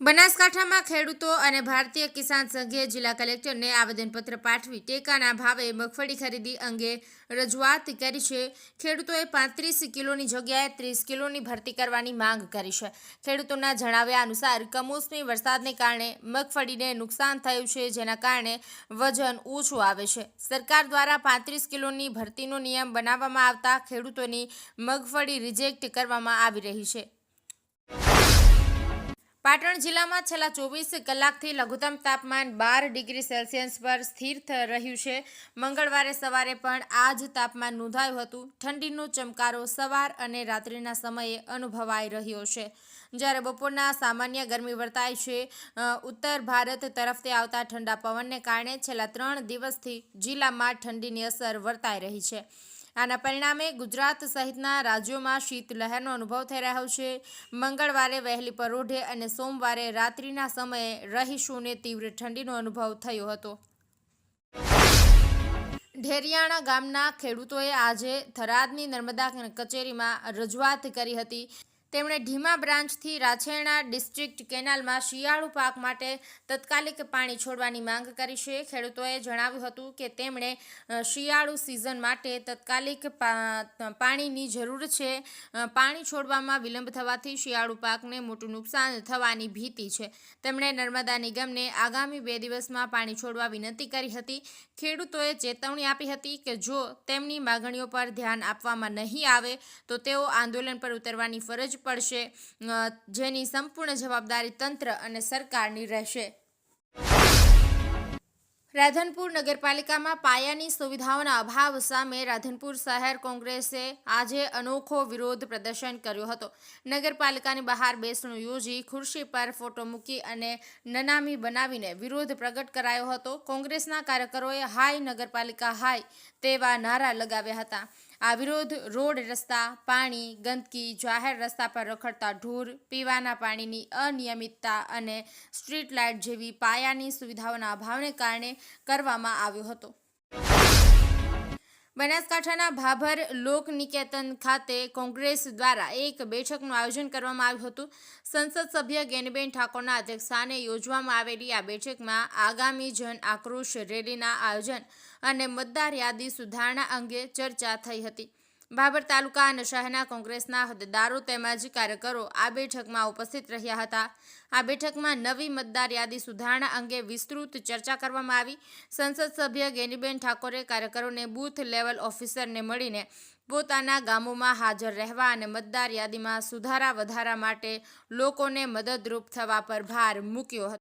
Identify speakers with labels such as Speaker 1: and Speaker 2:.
Speaker 1: બનાસકાંઠામાં ખેડૂતો અને ભારતીય કિસાન સંઘે જિલ્લા કલેક્ટરને આવેદનપત્ર પાઠવી ટેકાના ભાવે મગફળી ખરીદી અંગે રજૂઆત કરી છે. ખેડૂતોએ પાંત્રીસ કિલોની જગ્યાએ ત્રીસ કિલોની ભરતી કરવાની માંગ કરી છે. ખેડૂતોના જણાવ્યા અનુસાર, કમોસમી વરસાદને કારણે મગફળીને નુકસાન થયું છે, જેના કારણે વજન ઓછું આવે છે. સરકાર દ્વારા પાંત્રીસ કિલોની ભરતીનો નિયમ બનાવવામાં આવતા ખેડૂતોની મગફળી રિજેક્ટ કરવામાં આવી રહી છે. પાટણ જિલ્લામાં છેલ્લા ચોવીસ કલાકથી લઘુત્તમ તાપમાન બાર ડિગ્રી સેલ્સિયસ પર સ્થિર રહ્યું છે. મંગળવારે સવારે પણ આ જ તાપમાન નોંધાયું હતું. ઠંડીનો ચમકારો સવાર અને રાત્રિના સમયે અનુભવાઈ રહ્યો છે. જ્યારે બપોરના સામાન્ય ગરમી વર્તાય છે ઉત્તર ભારત તરફથી આવતા ઠંડા પવનને કારણે છેલ્લા ત્રણ દિવસથી જિલ્લામાં ઠંડીની અસર વર્તાઈ રહી છે. આના પરિણામે ગુજરાત સહિતના રાજ્યોમાં શીતલહેરનો અનુભવ થઈ રહ્યો છે. મંગળવારે વહેલી પરોઢે અને સોમવારે રાત્રિના સમયે રહીશોને તીવ્ર ઠંડીનો અનુભવ થયો હતો. ઢેરિયાણા ગામના ખેડૂતોએ આજે થરાદની નર્મદા કચેરીમાં રજૂઆત કરી હતી. તેમણે ઢીમા બ્રાન્ચથી રાછેણા ડિસ્ટ્રિક્ટ કેનાલમાં શિયાળુ પાક માટે તત્કાલિક પાણી છોડવાની માંગ કરી છે. ખેડૂતોએ જણાવ્યું હતું કે તેમણે શિયાળુ સિઝન માટે તત્કાલિક પાણીની જરૂર છે. પાણી છોડવામાં વિલંબ થવાથી શિયાળુ પાકને મોટું નુકસાન થવાની ભીતિ છે. તેમણે નર્મદા નિગમને આગામી બે દિવસમાં પાણી છોડવા વિનંતી કરી હતી. ખેડૂતોએ ચેતવણી આપી હતી કે જો તેમની માગણીઓ પર ધ્યાન આપવામાં નહીં આવે, તો તેઓ આંદોલન પર ઉતરવાની ફરજ પડશે જેની સંપૂર્ણ જવાબદારી તંત્ર અને સરકારની રહેશે. રાધનપુર નગરપાલિકામાં પાયાની સુવિધાઓના અભાવ સામે રાધનપુર શહેર કોંગ્રેસે આજે અનોખો વિરોધ પ્રદર્શન કર્યો હતો. નગરપાલિકાની બહાર બેસણું યોજી ખુરશી પર ફોટો મૂકી અને નનામી બનાવીને વિરોધ પ્રગટ કરાયો હતો. કોંગ્રેસના કાર્યકરોએ હાય નગરપાલિકા હાય તેવા નારા લગાવ્યા હતા. આ વિરોધ રોડ રસ્તા, પાણી, ગંદકી, જાહેર રસ્તા પર રખડતા ઢોર, પીવાના પાણીની અનિયમિતતા અને સ્ટ્રીટ લાઇટ જેવી પાયાની સુવિધાઓના અભાવને કારણે કરવામાં આવ્યો હતો. બનાસકાંઠાના ભાભર લોક નિકેતન ખાતે કોંગ્રેસ દ્વારા એક બેઠકનું આયોજન કરવામાં આવ્યું હતું. સંસદ સભ્ય ગેનીબેન ઠાકોરના અધ્યક્ષસ્થાને યોજવામાં આવેલી આ બેઠકમાં આગામી જન આક્રોશ રેલીના આયોજન અને મતદાર યાદી સુધારણા અંગે ચર્ચા થઈ હતી. ભાભર તાલુકા અને શહેરના કોંગ્રેસના હોદ્દેદારો તેમજ કાર્યકરો આ બેઠકમાં ઉપસ્થિત રહ્યા હતા. આ બેઠકમાં નવી મતદાર યાદી સુધારણા અંગે વિસ્તૃત ચર્ચા કરવામાં આવી. સંસદ સભ્ય ગેનીબેન ઠાકોરે કાર્યકરોને બૂથ લેવલ ઓફિસરને મળીને પોતાના ગામોમાં હાજર રહેવા અને મતદાર યાદીમાં સુધારા વધારા માટે લોકોને મદદરૂપ થવા પર ભાર મૂક્યો હતો.